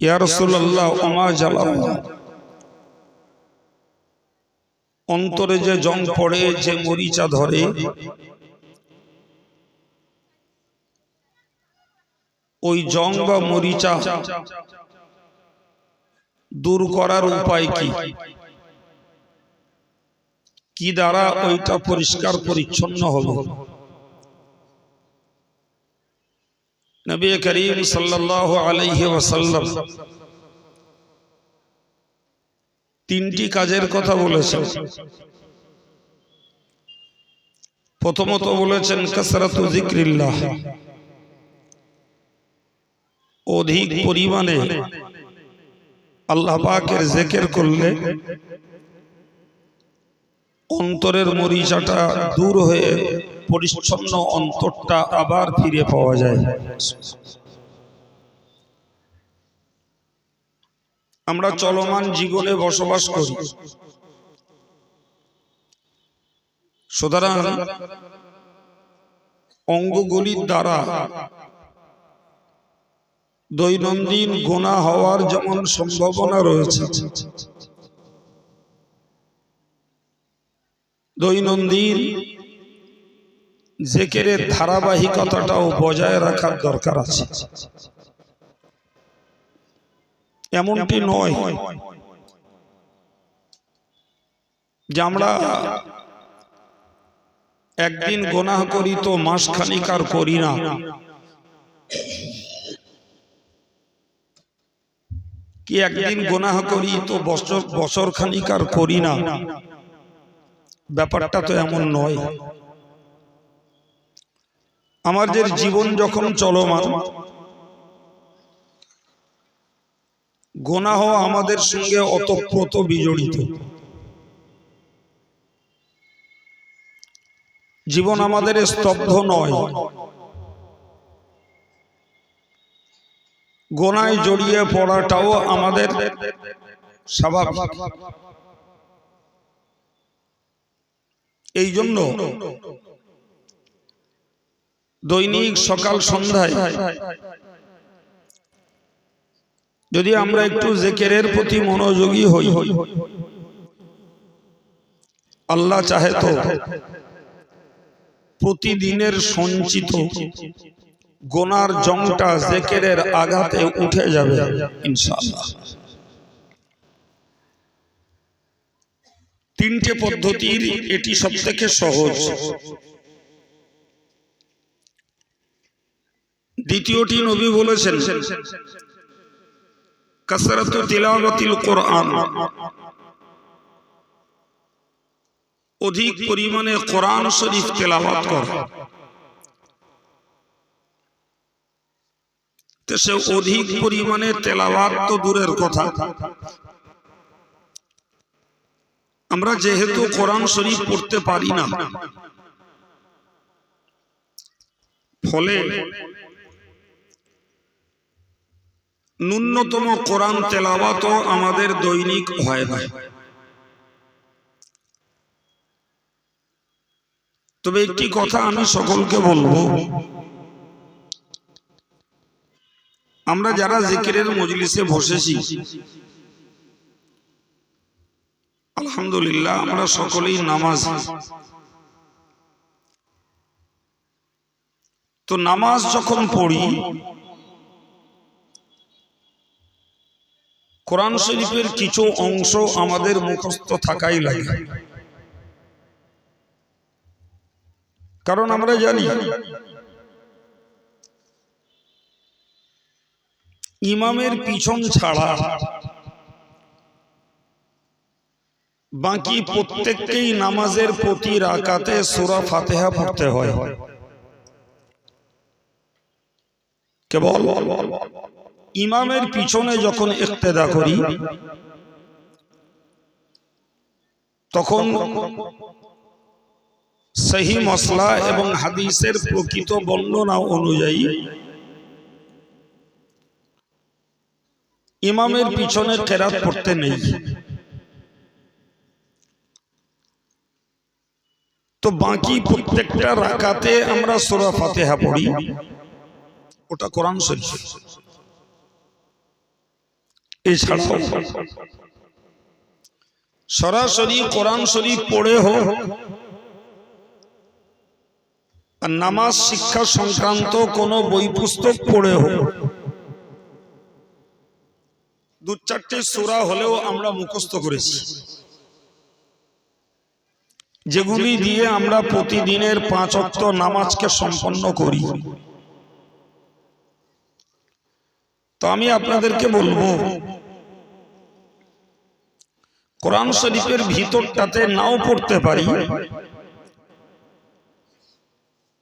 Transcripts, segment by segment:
ইয়া অন্তরে যে জং পড়ে যে মরিচা ধরে ওই জং বা মরিচা দূর করার উপায় কি? কি? দ্বারা ওইটা পরিষ্কার পরিচ্ছন্ন হবে নবী করিম সাল্লাল্লাহু আলাইহি ওয়াসাল্লাম তিনটি কাজের কথা বলেছেন। প্রথমত বলেছেন, কাসরাতু যিকরিল্লাহ। অধিক পরিমাণে আল্লাহ পাকের জেকের করলে অন্তরের মরিচাটা দূর হয়ে পরিচ্ছন্ন অন্তরটা আবার ফিরে পাওয়া যায়। আমরা চলমান জীবনে বসবাস করি। সুতরাং অঙ্গগুলির দ্বারা দৈনন্দিন গোনা হওয়ার যেমন সম্ভাবনা রয়েছে দৈনন্দিন জেকেরের ধারাবাহিকতাটাও বজায় রাখার দরকার আছে। এমনটি নয় যে আমরা একদিন গোনাহ করি তো মাস খানিক আর করি না। কি একদিন গোনাহ করি তো বছর বছর খানিক আর করি না। ব্যাপারটা তো এমন নয়। আমাদের জীবন যখন চলমান গোনাহ আমাদের সঙ্গে অতপ্রত বিজড়িত। জীবন আমাদের স্তব্ধ নয়। গোনায় জড়িয়ে পড়াটাও আমাদের স্বাভাবিক। এই জন্য দৈনিক সকাল সন্ধ্যায় যদি আমরা একটু জেকেরের প্রতি মনোযোগী হই, আল্লাহ চাহে তো প্রতিদিনের সঞ্চিত গোনার জংটা জেকেরের আঘাতে উঠে যাবে, ইনশাআল্লাহ। তিনটে পদ্ধতির এটি সব থেকে সহজ। দ্বিতীয়টি নবী বলেছেন কাসরাতু তিলাওয়াতিল কোরআন। অধিক পরিমাণে কোরআন শরীফ তেলাওয়াত কর। সে অধিক পরিমাণে তেলাওয়াত তো দূরের কথা। আমরা যেহেতু কোরআন শরীফ পড়তে পারি না, ফলে ন্যূনতম কোরআন তেলাওয়াত আমাদের দৈনিক হয় না। তবে একটি কথা আমি সকলকে বলব, আমরা যারা জিকিরের মজলিসে বসেছি আলহামদুলিল্লাহ, আমরা সকলেই নামাজ। তো নামাজ যখন পড়ি, কোরআন শরীফের কিছু অংশ আমাদের মুখস্থ থাকাই লাগে। কারণ আমরা জানি, ইমামের পিছন ছাড়া বাকি প্রত্যেককেই নামাজের প্রতি রাকাতে সুরা ফাতেহা পড়তে হয়। কেবল ইমামের পিছনে যখন ইক্তেদা করি, তখন সহি মশলা এবং হাদিসের প্রকৃত বর্ণনা অনুযায়ী ইমামের পিছনে কেরাত পড়তে নেই। তো বাকি প্রত্যেকটা রাকাতে আমরা সোরা ফাতেহা পড়ি। ওটা কোরআন শরীফ। এছাড়াও সরাসরি কোরআন শরীফ পড়ে হোক নামাজ শিক্ষা সংক্রান্ত কোনো বই পুস্তক পড়ে হোক, দু চারটে সুরা হলেও আমরা মুখস্থ করেছি। যেগুলি দিয়ে আমরা প্রতিদিনের পাঁচ অক্ত নামাজকে সম্পন্ন করি। তো আমি আপনাদেরকে বলব কোরআন শরীফের ভিতরটাতে নাও পড়তে পারি।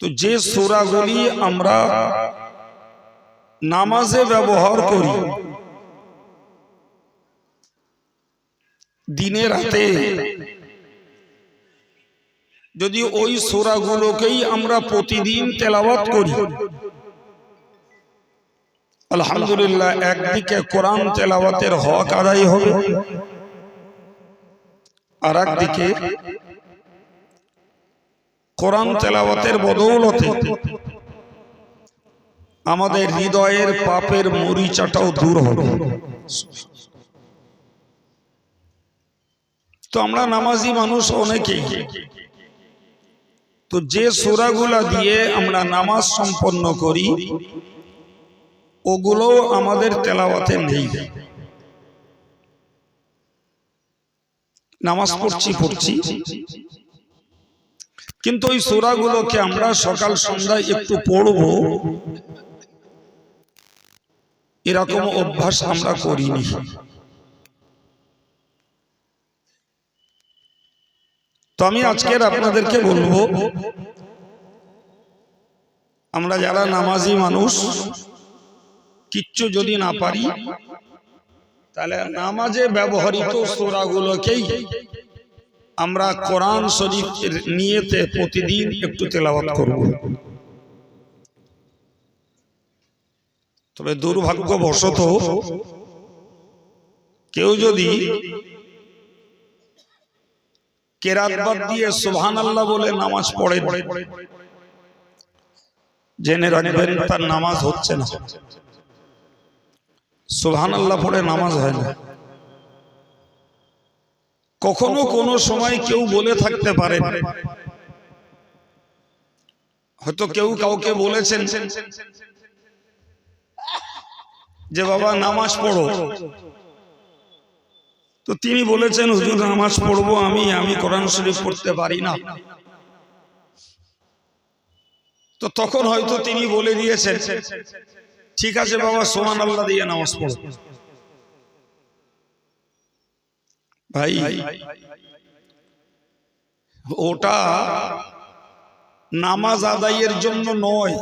তো যে সুরাগুলি আমরা নামাজে ব্যবহার করি দিনে রাতে যদি ওই সুরাগুলোকেই আমরা প্রতিদিন তেলাওয়াত করি। আলহামদুলিল্লাহ একদিকে কোরআন তেলাওয়াতের হক আদায় হবে আর একদিকে কোরআন তেলাওয়াতের বদৌলতে আমাদের হৃদয়ের পাপের মরিচাটাও দূর হবে। তো আমরা নামাজি মানুষ অনেকেই। তো যে সুরাগুলা দিয়ে আমরা নামাজ সম্পন্ন করি ওগুলো আমাদের তেলাওয়াতে নেই। নামাজ পড়ছি পড়ছি। কিন্তু ওই সুরাগুলোকে আমরা সকাল সন্ধ্যায় একটু পড়ব। এরকম অভ্যাস আমরা করিনি। তো আমি আজকের আপনাদেরকে বলব, আমরা যারা নামাজি মানুষ, কিচ্ছু যদি না পারি, তাহলে নামাজে ব্যবহৃত সোরাগুলোকেই আমরা কোরআন শরীফ নিয়েতে প্রতিদিন একটু তেলাওয়াত করব। তবে দুর্ভাগ্যবশত, কেউ যদি কেরাত বাদ দিয়ে সুবহান আল্লাহ বলে নামাজ পড়ে। জেনে রাখবেন তার নামাজ হচ্ছে না। সুবহান আল্লাহ পড়ে নামাজ হয় না। কখনো কোনো সময় কেউ বলে থাকতে পারে। হয়তো কেউ কাউকে বলেছেন যে বাবা নামাজ পড়ো। তো তিনি বলেছেন, হুজুর, নামাজ পড়ব আমি আমি কোরআন শরীফ পড়তে পারি না। তো তখন হয়তো তিনি বলে দিয়েছেন, ঠিক আছে বাবা, সোমান আল্লাহ দিয়ে নামাজ পড়ো। ভাই, ওটা নামাজ আদায়ের জন্য নয়।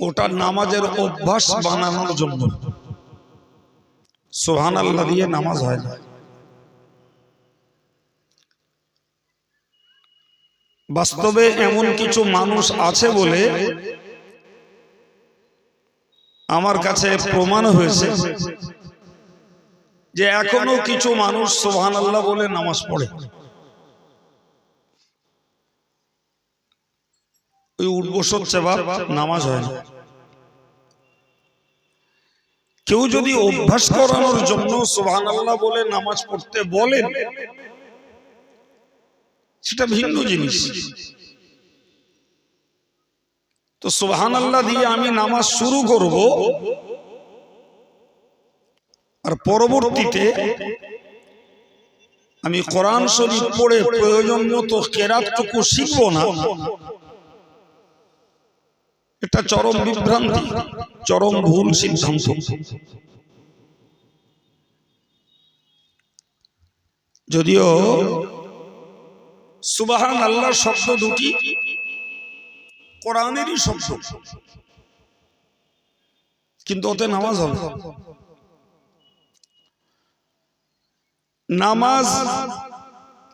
ওটা নামাজের অভ্যাস বানানোর জন্য। সোহান আল্লাহ দিয়ে নামাজ হয় না। বাস্তবে এমন কিছু মানুষ আছে বলে আমার কাছে প্রমাণ হয়েছে যে এখনও কিছু মানুষ সোহান আল্লাহ বলে নামাজ পড়ে। ওই উঠবসত সেবা নামাজ হয় না। কেউ যদি অভ্যাস করানোর জন্য সোহান আল্লাহ বলে নামাজ পড়তে বলেন সেটা ভিন্ন জিনিস। তো সোহান আল্লাহ দিয়ে আমি নামাজ শুরু করব আর পরবর্তীতে আমি কোরআন শরীফ পড়ে প্রয়োজন মতো কেরাতটুকু শিখব না। এটা চরম বিভ্রান্তি চরম ভুল সিদ্ধান্ত। যদিও সুবাহান আল্লাহ শব্দ দুটি কোরআনেরই শব্দ। কিন্তু ওতে নামাজ হবে। নামাজ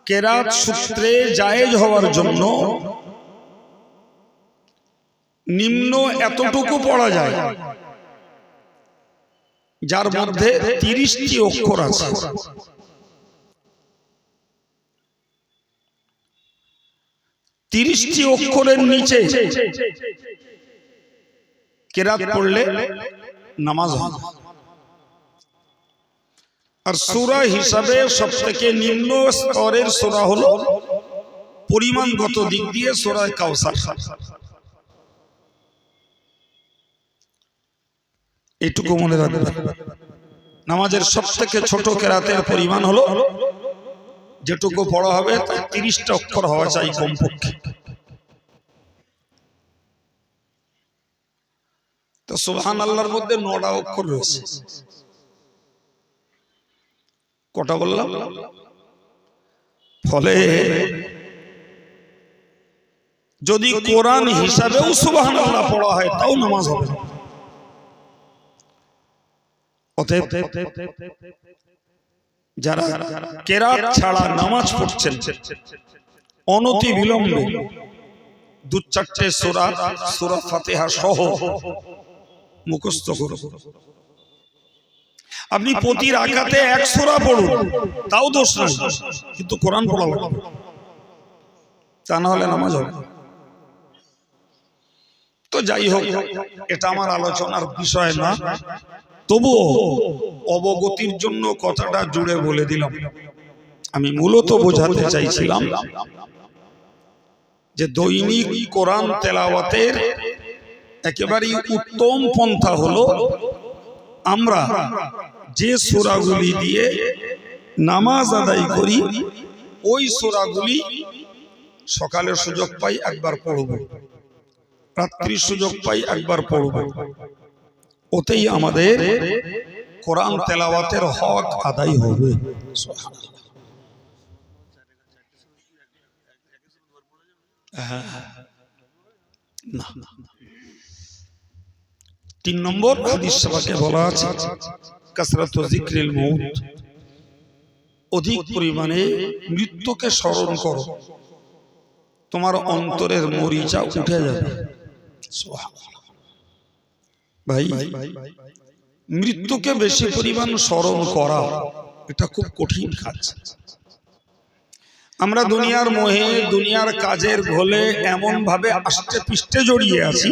কেরাত সূত্রে জায়েজ হওয়ার জন্য নিম্ন এতটুকু পড়া যায়। যার মধ্যে তিরিশটি অক্ষর আছে। তিরিশটি অক্ষরের নিচে কেরাত পড়লে নামাজ হয়। আর সুরা হিসাবে সব থেকে নিম্ন স্তরের সুরা হল পরিমাণগত দিক দিয়ে সুরায় কাউসার। এইটুকু মনে রাখবেন নামাজের সব থেকে ছোট কেরাতের পরিমাণ হলো, যেটুকু পড়া হবে তার তিরিশটা অক্ষর হওয়া চাই কমপক্ষে। তো সুবহান আল্লাহর মধ্যে নটা অক্ষর রয়েছে। কটা বললাম? ফলে যদি কোরআন হিসাবেও আল্লাহ পড়া হয়, তাও নামাজ হবে না। অতএব যারা কেরাত ছাড়া নামাজ পড়ছেন, অনতি বিলম্বে দু চারটে সোরা সোরা ফাতেহা সহ মুখস্থ করুন। আপনি প্রতি রাখাতে এক সোরা পড়ুন, তাও দোষ নাই, কিন্তু কোরআন পড়া লাগবে। তা না হলে নামাজ হবে তো যাই হোক, এটা আমার আলোচনার বিষয় না। তবুও অবগতির জন্য কথাটা জুড়ে বলে দিলাম। আমি মূলত বোঝাতে চাইছিলাম যে দৈনিক কোরআন তেলাওয়াতের একেবারেই উত্তম পন্থা হলো আমরা যে সোরাগুলি দিয়ে নামাজ আদায় করি, ওই সোরাগুলি সকালের সুযোগ পাই একবার পড়ব, রাত্রির সুযোগ পাই একবার পড়ব। ওতেই আমাদের কোরআন তেলাওয়াতের হক আদায় হবে। তিন নম্বর হাদিস সভাকে বলা আছে কাসরাত জিক্রিল মৌত অধিক পরিমাণে মৃত্যুকে স্মরণ করো। তোমার অন্তরের মরিচা উঠে যাবে। সুবহানাল্লাহ। ভাই, মৃত্যুকে বেশি পরিমাণ স্মরণ করা, এটা খুব কঠিন কাজ। আমরা দুনিয়ার মোহে, দুনিয়ার কাজের ঘোলে এমন ভাবে আষ্টে পিষ্টে জড়িয়ে আছি।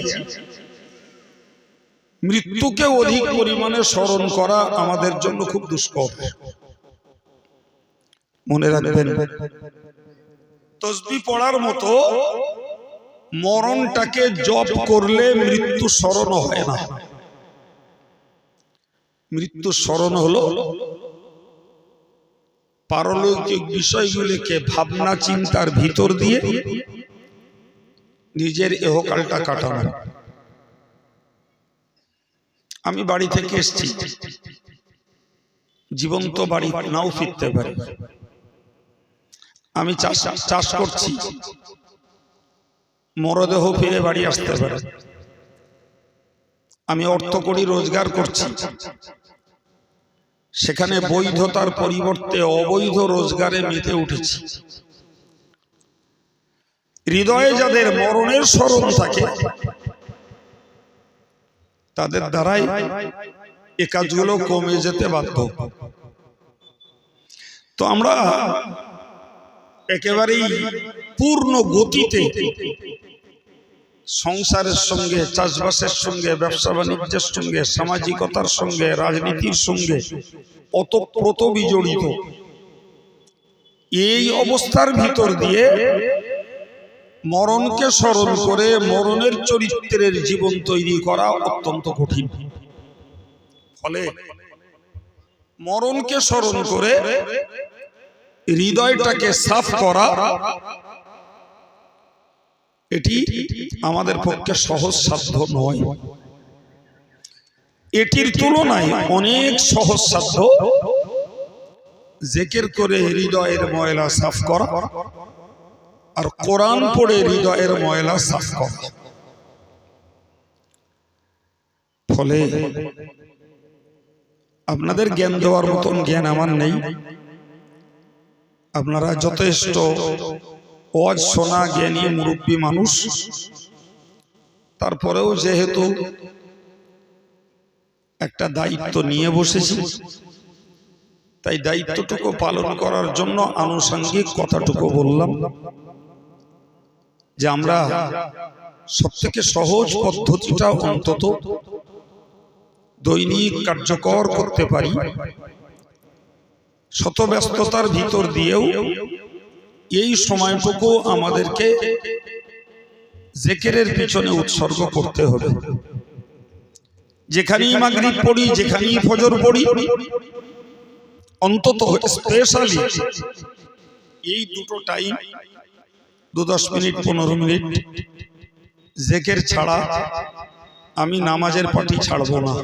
মৃত্যুকে অধিক পরিমাণে স্মরণ করা আমাদের জন্য খুব দুষ্কর। মনে রাখবেন, তসবি পড়ার মতো মরণটাকে জপ করলে মৃত্যু স্মরণ হয় না। মৃত্যু স্মরণ হলো পারলৌকিক বিষয়গুলিকে ভাবনা চিন্তার ভিতর দিয়ে নিজের এহকালটা কাটানো। আমি বাড়ি থেকে এসেছি। জীবন্ত বাড়ি নাও ফিরতে পারে। আমি চাষ চাষ করছি। মরদেহ ফিরে বাড়ি আসতে পারে। আমি অর্থ করি, রোজগার করছি। সেখানে বৈধতার পরিবর্তে অবৈধ রোজগারে মেতে উঠেছি। হৃদয়ে যাদের মরণের স্মরণ থাকে, তাদের দ্বারাই এ কাজগুলো কমে যেতে বাধ্য। তো আমরা একেবারেই পূর্ণ গতিতে সংসারের সঙ্গে, চাষবাসের সঙ্গে, ব্যবসা বাণিজ্যের সঙ্গে, সামাজিকতার সঙ্গে, রাজনীতির সঙ্গে অতপ্রত বিজড়িত এই অবস্থার ভিতর দিয়ে মরণকে স্মরণ করে মরণের চরিত্রের জীবন তৈরি করা অত্যন্ত কঠিন। ফলে মরণকে স্মরণ করে হৃদয়টাকে সাফ করা এটি আমাদের পক্ষে সহজ সাধ্য নয়। এটির তুলনায় অনেক সহজ সাধ্য জেকের করে হৃদয়ের ময়লা সাফ করা আর কোরআন পড়ে হৃদয়ের ময়লা সাফ করা। ফলে আপনাদের জ্ঞান দেওয়ার মতন জ্ঞান আমার নেই। আপনারা যথেষ্ট ওয়াজ শোনা জ্ঞানী মুরব্বী মানুষ। তারপরেও যেহেতু একটা দায়িত্ব নিয়ে বসেছি, তাই দায়িত্বটুকু পালন করার জন্য আনুষঙ্গিক কথাটুকু বললাম যে আমরা সব থেকে সহজ পদ্ধতিটা অন্তত দৈনিক কার্যকর করতে পারি। শত ব্যস্ততার ভিতর দিয়েও এই সময়টুকু আমাদেরকে জেকেরের পিছনে উৎসর্গ করতে হবে। যেখানেই মাগরিব পড়ি, যেখানেই ফজর পড়ি, অন্তত স্পেশালি এই দুটো টাইম, দু দশ মিনিট, পনেরো মিনিট জেকের ছাড়া আমি নামাজের পার্টি ছাড়বো না।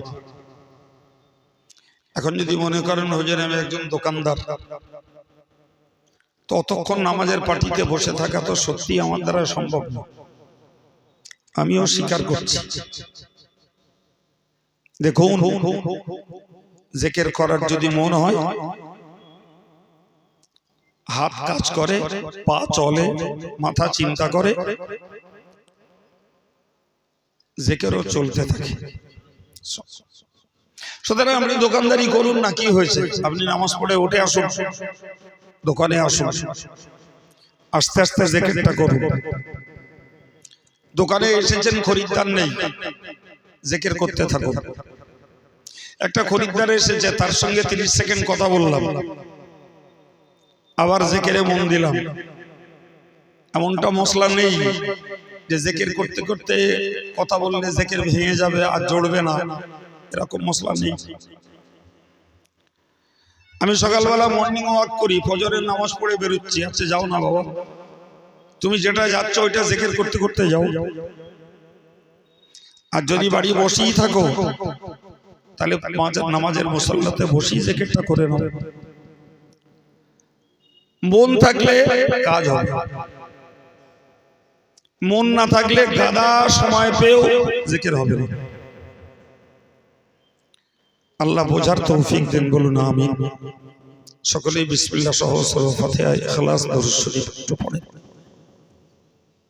এখন যদি মনে করেন, হুজুর, আমি একজন দোকানদার। তো অতক্ষণ নামাজের পার্টিতে বসে থাকা তো সত্যি আমার দ্বারা সম্ভব না। আমিও স্বীকার করছি। দেখুন, জেকের করার যদি মন হয়, হাত কাজ করে, পা চলে, মাথা চিন্তা করে, জেকেরও চলতে থাকে। সুতরাং আপনি দোকানদারি করুন না, কি হয়েছে? আপনি নামাজ পড়ে উঠে আসুন। দোকানে আসুন। আস্তে আস্তে জেকেরটা করুন দোকানে এসেছেন খরিদ্দার নেই। জেকের করতে থাকুন। একটা খরিদ্দার এসেছে, তার সঙ্গে তিরিশ সেকেন্ড কথা বললাম। আবার জেকেরে মন দিলাম। এমনটা মশলা নেই যে জেকের করতে করতে কথা বললে জেকের ভেঙে যাবে আর জড়বে না। এরকম মশলা নেই। আমি সকালবেলা মর্নিং ওয়াক করি, ফজরের নামাজ পড়ে বেরোচ্ছি আচ্ছা যাও না বাবা। তুমি যেটা যাচ্ছ ওইটা জেকের করতে করতে যাও। আর যদি বাড়ি বসেই থাকো, তাহলে নামাজের মুসল্লাতে বসেই জেকেরটা করে নাও। মন থাকলে কাজ হবে। মন না থাকলে গাদা সময় পেয়েও জেকের হবে না। আল্লাহ বোঝার তৌফিক দেন বলুন আমি সকলেই বিসমিল্লাহ সহ সর্বফাতে ইখলাস দরুদ শরীফ একটু